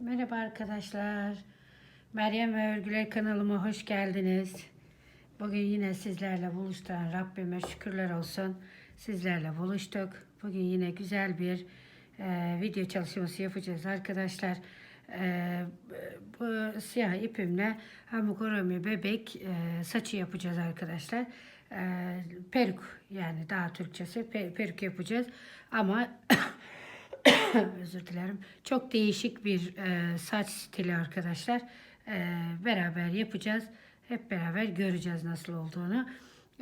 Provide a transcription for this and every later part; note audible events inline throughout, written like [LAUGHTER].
Merhaba arkadaşlar. Meryem ve Örgüler kanalıma hoş geldiniz. Bugün yine sizlerle buluşturan Rabbime şükürler olsun. Sizlerle buluştuk. Bugün yine güzel bir e, video çalışması yapacağız arkadaşlar. E, bu siyah ipimle amigurumi bebek e, saçı yapacağız arkadaşlar. E, peruk yani daha Türkçesi pe- peruk yapacağız. Ama [COUGHS] özür dilerim. Çok değişik bir e, saç stili arkadaşlar. E, beraber yapacağız. Hep beraber göreceğiz nasıl olduğunu.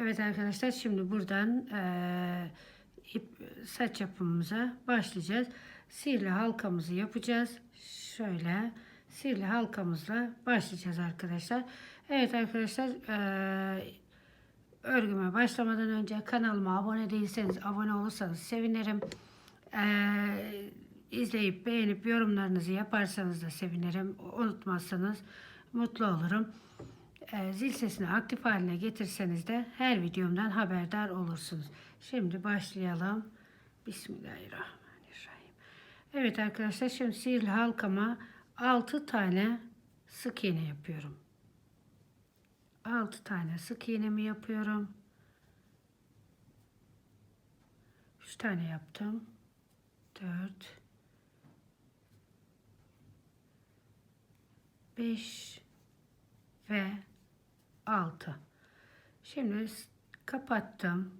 Evet arkadaşlar şimdi buradan e, ip, saç yapımımıza başlayacağız. Sihirli halkamızı yapacağız. Şöyle sihirli halkamızla başlayacağız arkadaşlar. Evet arkadaşlar e, örgüme başlamadan önce kanalıma abone değilseniz abone olursanız sevinirim. Ee, izleyip beğenip yorumlarınızı yaparsanız da sevinirim. Unutmazsanız mutlu olurum. Ee, zil sesini aktif haline getirseniz de her videomdan haberdar olursunuz. Şimdi başlayalım. Bismillahirrahmanirrahim. Evet arkadaşlar şimdi sihirli halkama 6 tane sık iğne yapıyorum. 6 tane sık iğnemi yapıyorum. 3 tane yaptım. 4 5 ve 6 Şimdi kapattım.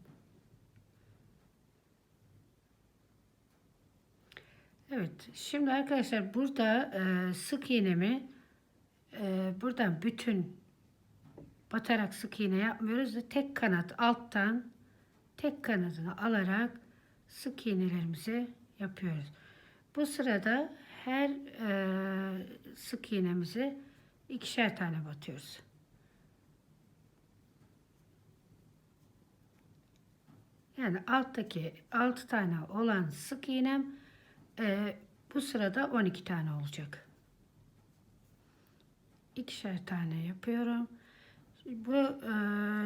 Evet. Şimdi arkadaşlar burada e, sık iğnemi e, buradan bütün batarak sık iğne yapmıyoruz da tek kanat alttan tek kanadını alarak sık iğnelerimizi yapıyoruz. Bu sırada her e, sık iğnemizi ikişer tane batıyoruz. Yani alttaki 6 tane olan sık iğnem e, bu sırada 12 tane olacak. İkişer tane yapıyorum. Bu e,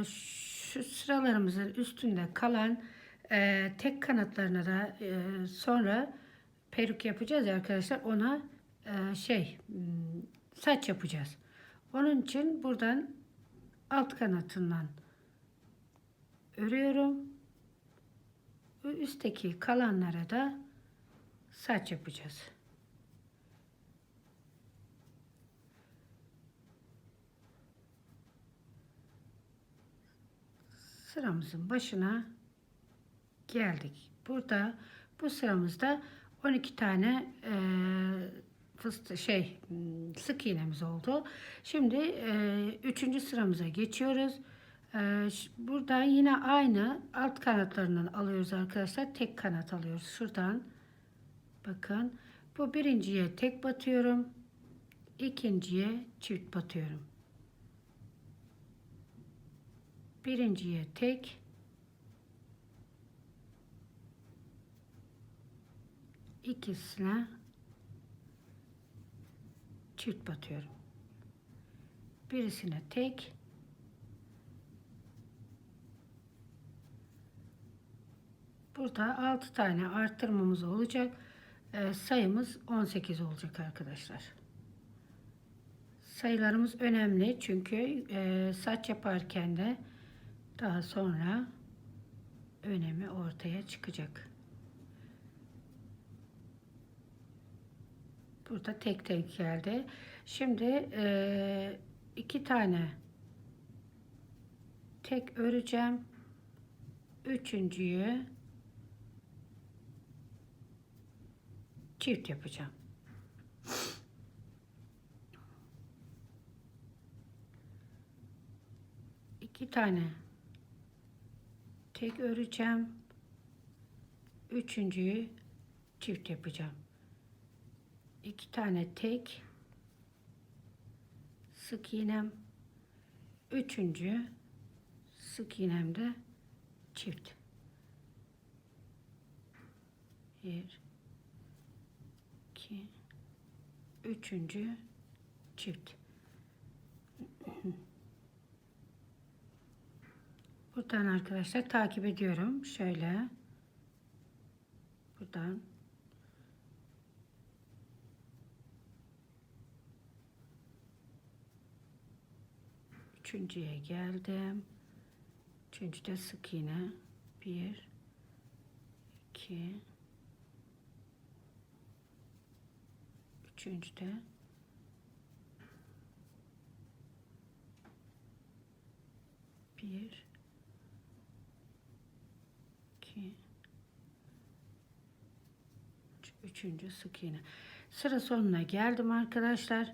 şu sıralarımızın üstünde kalan e, tek kanatlarına da e, sonra peruk yapacağız ya arkadaşlar. Ona e, şey hmm, saç yapacağız. Onun için buradan alt kanatından örüyorum. Üstteki kalanlara da saç yapacağız. sıramızın başına geldik. Burada bu sıramızda 12 tane e, fıstık şey sık iğnemiz oldu. Şimdi e, üçüncü sıramıza geçiyoruz. E, buradan yine aynı alt kanatlarından alıyoruz arkadaşlar. Tek kanat alıyoruz. Şuradan bakın. Bu birinciye tek batıyorum. ikinciye çift batıyorum. Birinciye tek, ikisine çift batıyorum. Birisine tek, burada 6 tane arttırmamız olacak. Ee, sayımız 18 olacak arkadaşlar. Sayılarımız önemli çünkü e, saç yaparken de daha sonra önemi ortaya çıkacak. Burada tek tek geldi. Şimdi e, iki tane tek öreceğim. Üçüncüyü çift yapacağım. İki tane tek öreceğim. Üçüncüyü çift yapacağım. İki tane tek sık iğnem. Üçüncü sık iğnemde çift. Bir, iki, üçüncü çift. Buradan arkadaşlar takip ediyorum. Şöyle. Buradan Üçüncüye geldim. Üçüncüde sık iğne. Bir, iki, üçüncüde bir, iki, üç- üçüncü sık iğne. Sıra sonuna geldim arkadaşlar.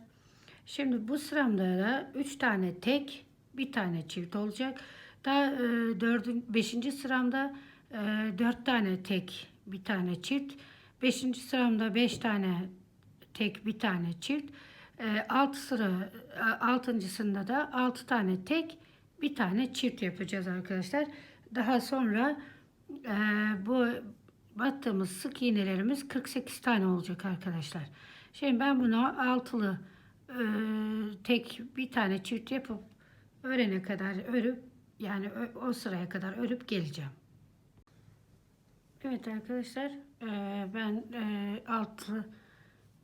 Şimdi bu sıramda da 3 tane tek, bir tane çift olacak. Daha e, dördün, beşinci sıramda e, 4 tane tek, bir tane çift. Beşinci sıramda 5 tane tek, bir tane çift. E, alt sıra, e, altıncısında da 6 tane tek, bir tane çift yapacağız arkadaşlar. Daha sonra e, bu battığımız sık iğnelerimiz 48 tane olacak arkadaşlar. Şimdi ben bunu altılı e, tek bir tane çift yapıp örene kadar örüp yani o sıraya kadar örüp geleceğim. Evet arkadaşlar e, ben e, altı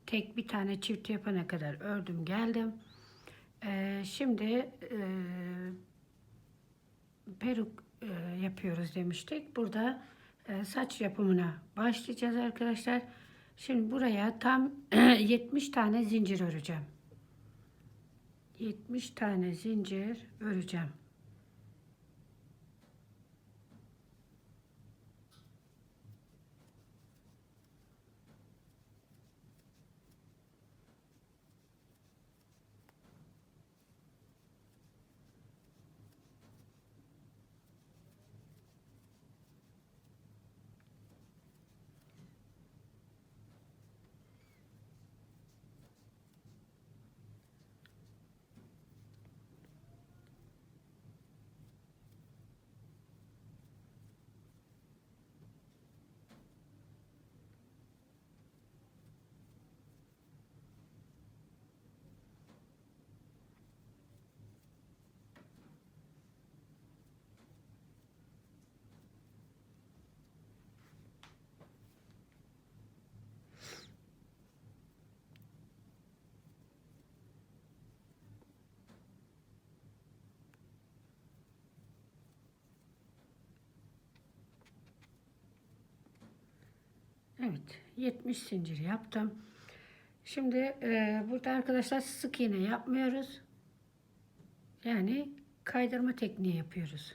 tek bir tane çift yapana kadar ördüm geldim. E, şimdi peruk yapıyoruz demiştik. Burada saç yapımına başlayacağız arkadaşlar. Şimdi buraya tam [CLEARS THROAT] 70 tane zincir öreceğim. 70 tane zincir öreceğim. Evet 70 zincir yaptım. Şimdi e, burada arkadaşlar sık iğne yapmıyoruz. Yani kaydırma tekniği yapıyoruz.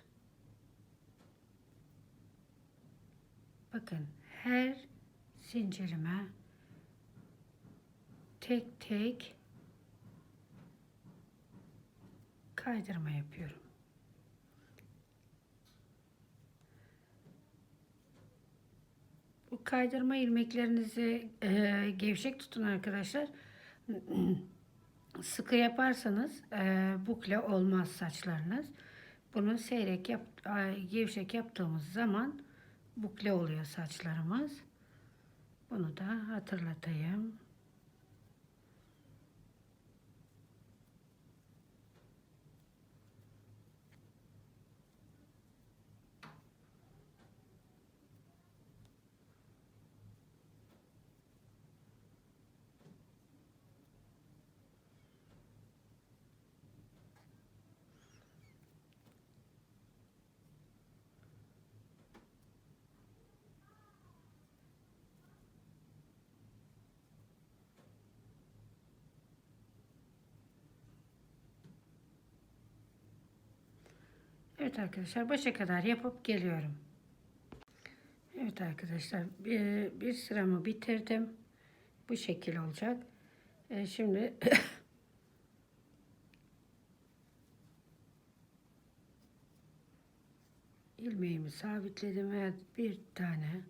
Bakın her zincirime tek tek kaydırma yapıyorum. Kaydırma ilmeklerinizi e, gevşek tutun arkadaşlar. [CLEARS THROAT] Sıkı yaparsanız e, bukle olmaz saçlarınız. Bunu seyrek yap, e, gevşek yaptığımız zaman bukle oluyor saçlarımız. Bunu da hatırlatayım. Evet arkadaşlar başa kadar yapıp geliyorum. Evet arkadaşlar bir, bir sıramı bitirdim. Bu şekil olacak. E, şimdi [COUGHS] ilmeğimi sabitledim ve bir tane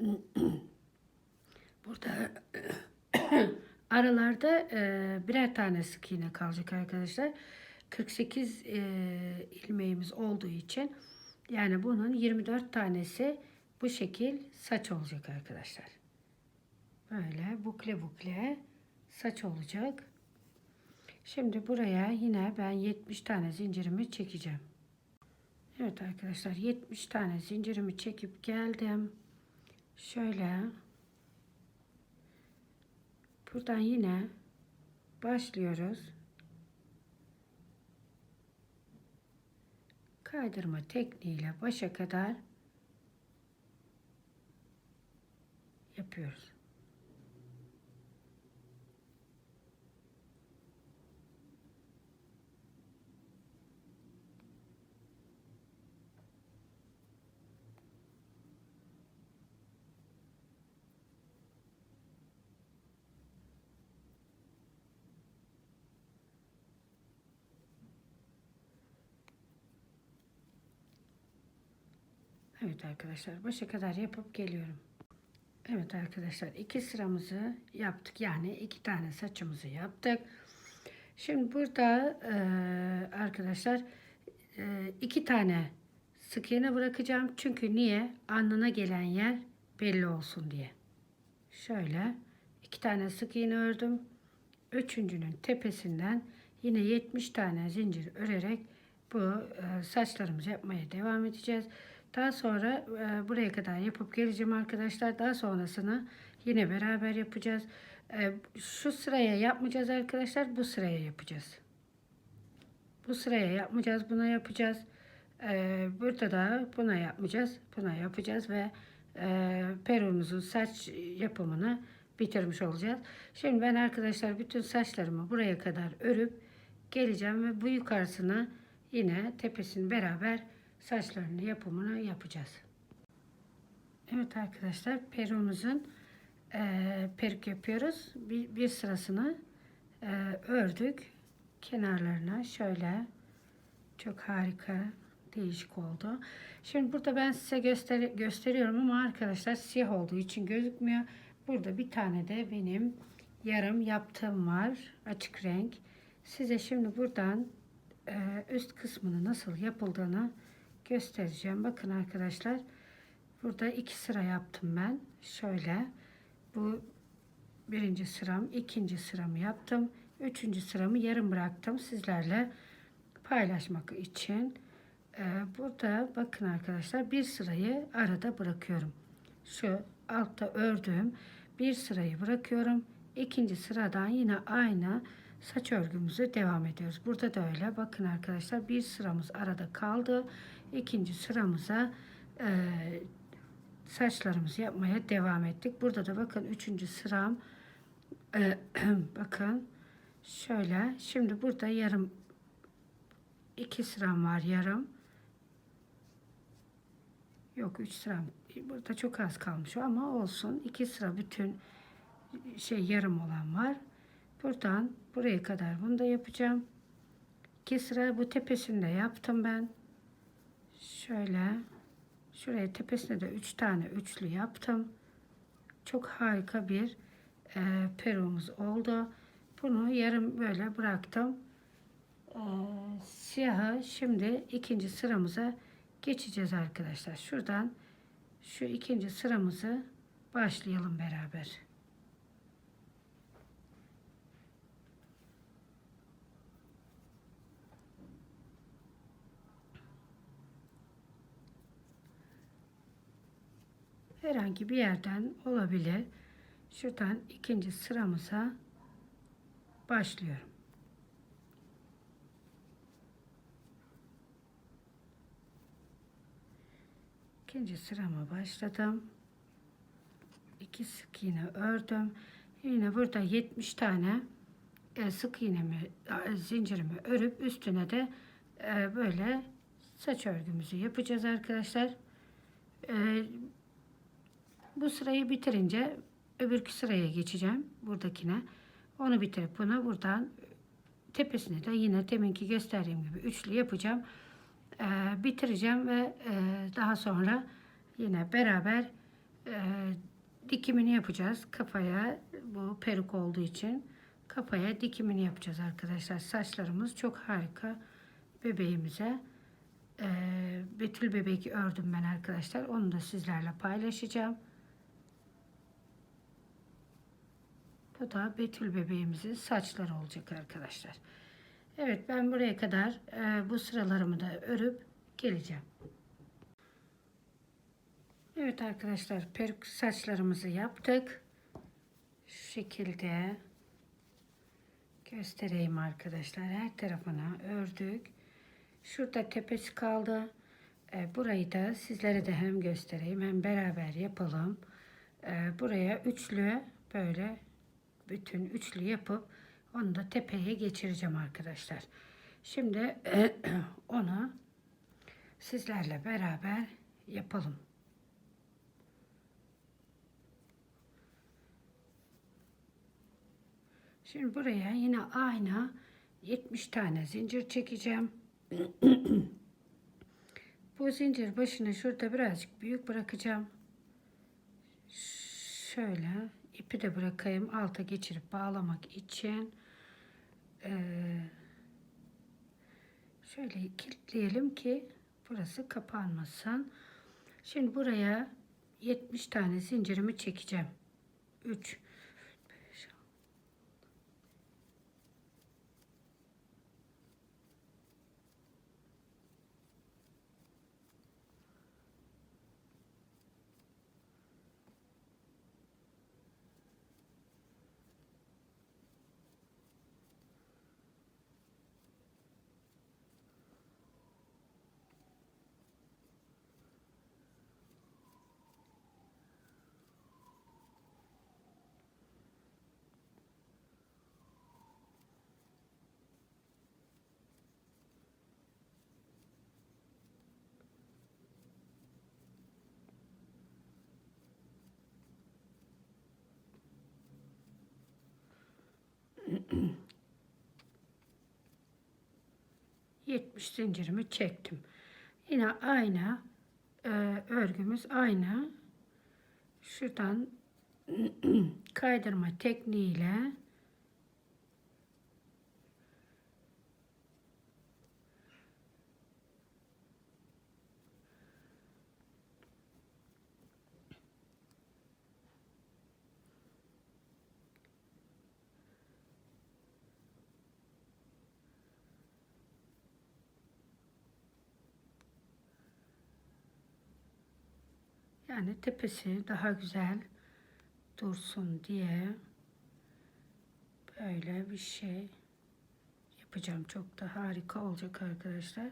[COUGHS] burada [COUGHS] aralarda e, birer tane sık iğne kalacak arkadaşlar. 48 e, ilmeğimiz olduğu için yani bunun 24 tanesi bu şekil saç olacak arkadaşlar. Böyle bukle bukle saç olacak. Şimdi buraya yine ben 70 tane zincirimi çekeceğim. Evet arkadaşlar 70 tane zincirimi çekip geldim. Şöyle buradan yine başlıyoruz. Kaydırma tekniğiyle başa kadar yapıyoruz. Evet arkadaşlar başa kadar yapıp geliyorum. Evet arkadaşlar iki sıramızı yaptık. Yani iki tane saçımızı yaptık. Şimdi burada e, arkadaşlar e, iki tane sık iğne bırakacağım. Çünkü niye? Alnına gelen yer belli olsun diye. Şöyle iki tane sık iğne ördüm. Üçüncünün tepesinden yine 70 tane zincir örerek bu e, saçlarımızı yapmaya devam edeceğiz. Daha sonra e, buraya kadar yapıp geleceğim arkadaşlar. Daha sonrasını yine beraber yapacağız. E, şu sıraya yapmayacağız arkadaşlar. Bu sıraya yapacağız. Bu sıraya yapmayacağız. Buna yapacağız. E, burada da buna yapmayacağız. Buna yapacağız ve e, perumuzun saç yapımını bitirmiş olacağız. Şimdi ben arkadaşlar bütün saçlarımı buraya kadar örüp geleceğim ve bu yukarısına yine tepesini beraber saçlarını yapımını yapacağız. Evet arkadaşlar perumuzun e, peruk yapıyoruz. Bir, bir sırasını e, ördük. Kenarlarına şöyle çok harika değişik oldu. Şimdi burada ben size göster gösteriyorum ama arkadaşlar siyah olduğu için gözükmüyor. Burada bir tane de benim yarım yaptığım var. Açık renk. Size şimdi buradan e, üst kısmını nasıl yapıldığını göstereceğim. Bakın arkadaşlar. Burada iki sıra yaptım ben. Şöyle. Bu birinci sıram. ikinci sıramı yaptım. Üçüncü sıramı yarım bıraktım. Sizlerle paylaşmak için. Ee, burada bakın arkadaşlar bir sırayı arada bırakıyorum. Şu altta ördüğüm bir sırayı bırakıyorum. İkinci sıradan yine aynı saç örgümüzü devam ediyoruz. Burada da öyle. Bakın arkadaşlar bir sıramız arada kaldı. İkinci sıramıza e, saçlarımızı yapmaya devam ettik. Burada da bakın üçüncü sıram e, [CLEARS THROAT] bakın şöyle. Şimdi burada yarım iki sıram var yarım. Yok üç sıram. Burada çok az kalmış ama olsun. İki sıra bütün şey yarım olan var. Buradan buraya kadar bunu da yapacağım. İki sıra bu tepesinde yaptım ben şöyle şuraya tepesine de üç tane üçlü yaptım. Çok harika bir e, perumuz oldu. Bunu yarım böyle bıraktım. E, siyahı şimdi ikinci sıramıza geçeceğiz arkadaşlar. Şuradan şu ikinci sıramızı başlayalım beraber herhangi bir yerden olabilir. Şuradan ikinci sıramıza başlıyorum. İkinci sırama başladım. İki sık iğne ördüm. Yine burada 70 tane e, sık iğnemi, e, zincirimi örüp üstüne de e, böyle saç örgümüzü yapacağız arkadaşlar. Bu sırayı bitirince öbürkü sıraya geçeceğim. Buradakine. Onu bitirip bunu buradan tepesine de yine teminki gösterdiğim gibi üçlü yapacağım. Ee, bitireceğim ve e, daha sonra yine beraber e, dikimini yapacağız. Kafaya bu peruk olduğu için kafaya dikimini yapacağız arkadaşlar. Saçlarımız çok harika bebeğimize. E, Betül bebek ördüm ben arkadaşlar. Onu da sizlerle paylaşacağım. Bu da Betül bebeğimizin saçları olacak arkadaşlar. Evet ben buraya kadar e, bu sıralarımı da örüp geleceğim. Evet arkadaşlar peruk saçlarımızı yaptık. Şu şekilde göstereyim arkadaşlar. Her tarafına ördük. Şurada tepesi kaldı. E, burayı da sizlere de hem göstereyim hem beraber yapalım. E, buraya üçlü böyle bütün üçlü yapıp onu da tepeye geçireceğim arkadaşlar. Şimdi [CLEARS THROAT] onu sizlerle beraber yapalım. Şimdi buraya yine aynı 70 tane zincir çekeceğim. [CLEARS THROAT] Bu zincir başını şurada birazcık büyük bırakacağım. Şöyle ipi de bırakayım alta geçirip bağlamak için. Ee, şöyle kilitleyelim ki burası kapanmasın. Şimdi buraya 70 tane zincirimi çekeceğim. 3 [CLEARS THROAT] 70 zincirimi çektim. Yine aynı e, örgümüz aynı. Şuradan [CLEARS THROAT] kaydırma tekniğiyle Yani tepesi daha güzel dursun diye böyle bir şey yapacağım. Çok da harika olacak arkadaşlar.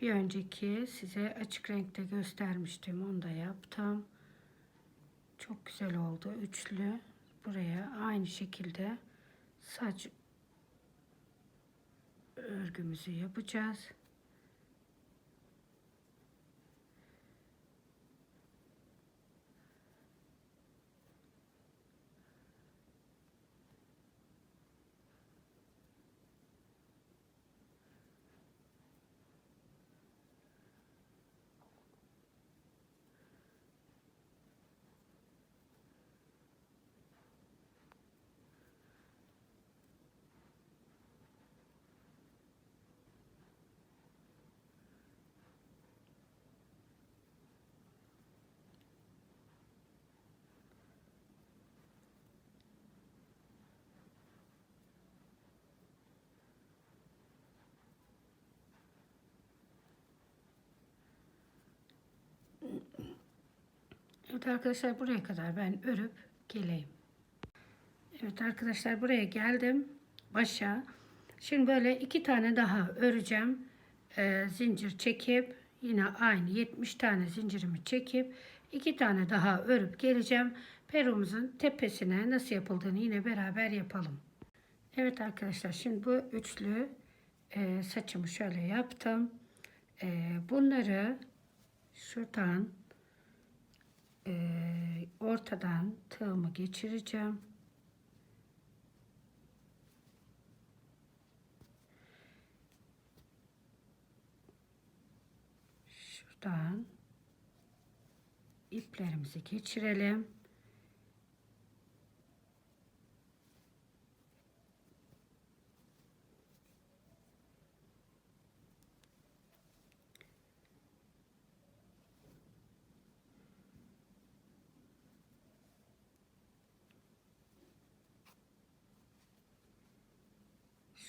Bir önceki size açık renkte göstermiştim. Onu da yaptım. Çok güzel oldu. Üçlü. Buraya aynı şekilde saç örgümüzü yapacağız. Evet arkadaşlar buraya kadar ben örüp geleyim. Evet arkadaşlar buraya geldim. Başa. Şimdi böyle iki tane daha öreceğim. Ee, zincir çekip yine aynı 70 tane zincirimi çekip iki tane daha örüp geleceğim. Perumuzun tepesine nasıl yapıldığını yine beraber yapalım. Evet arkadaşlar şimdi bu üçlü e, saçımı şöyle yaptım. E, bunları şuradan e, ortadan tığımı geçireceğim. Şuradan iplerimizi geçirelim.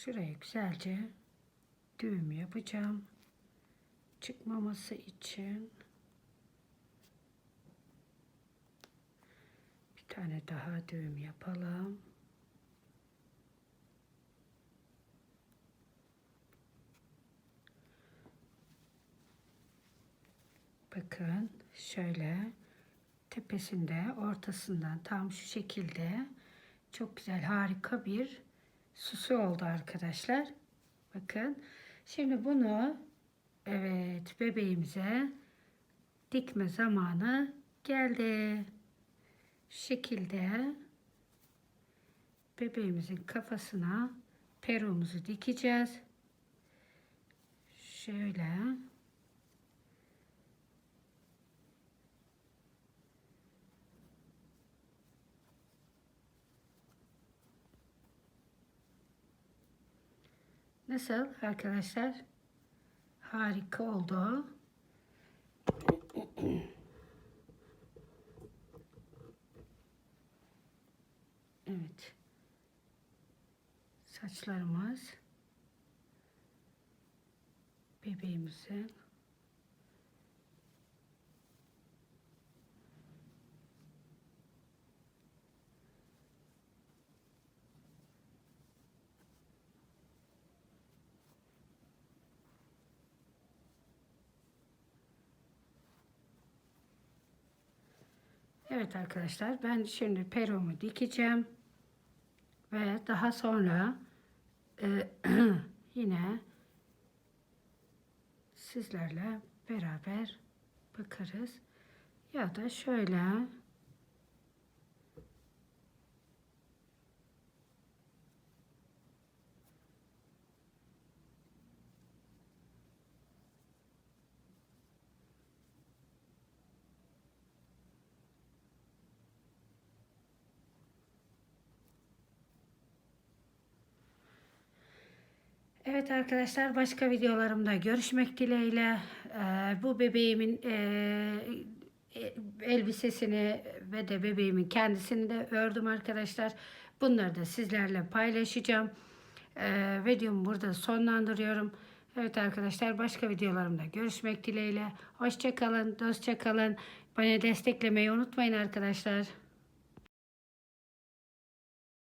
Şuraya güzelce düğüm yapacağım. Çıkmaması için bir tane daha düğüm yapalım. Bakın şöyle tepesinde ortasından tam şu şekilde çok güzel harika bir süsü oldu arkadaşlar. Bakın şimdi bunu evet bebeğimize dikme zamanı geldi. Şu şekilde bebeğimizin kafasına peruğumuzu dikeceğiz. Şöyle Nasıl arkadaşlar? Harika oldu. Evet. Saçlarımız bebeğimizin Evet arkadaşlar ben şimdi peruğumu dikeceğim. Ve daha sonra e, [CLEARS THROAT] yine sizlerle beraber bakarız. Ya da şöyle Evet arkadaşlar başka videolarımda görüşmek dileğiyle. Ee, bu bebeğimin e, e, elbisesini ve de bebeğimin kendisini de ördüm arkadaşlar. Bunları da sizlerle paylaşacağım. Ee, videomu burada sonlandırıyorum. Evet arkadaşlar başka videolarımda görüşmek dileğiyle. Hoşçakalın, dostça kalın. Beni desteklemeyi unutmayın arkadaşlar.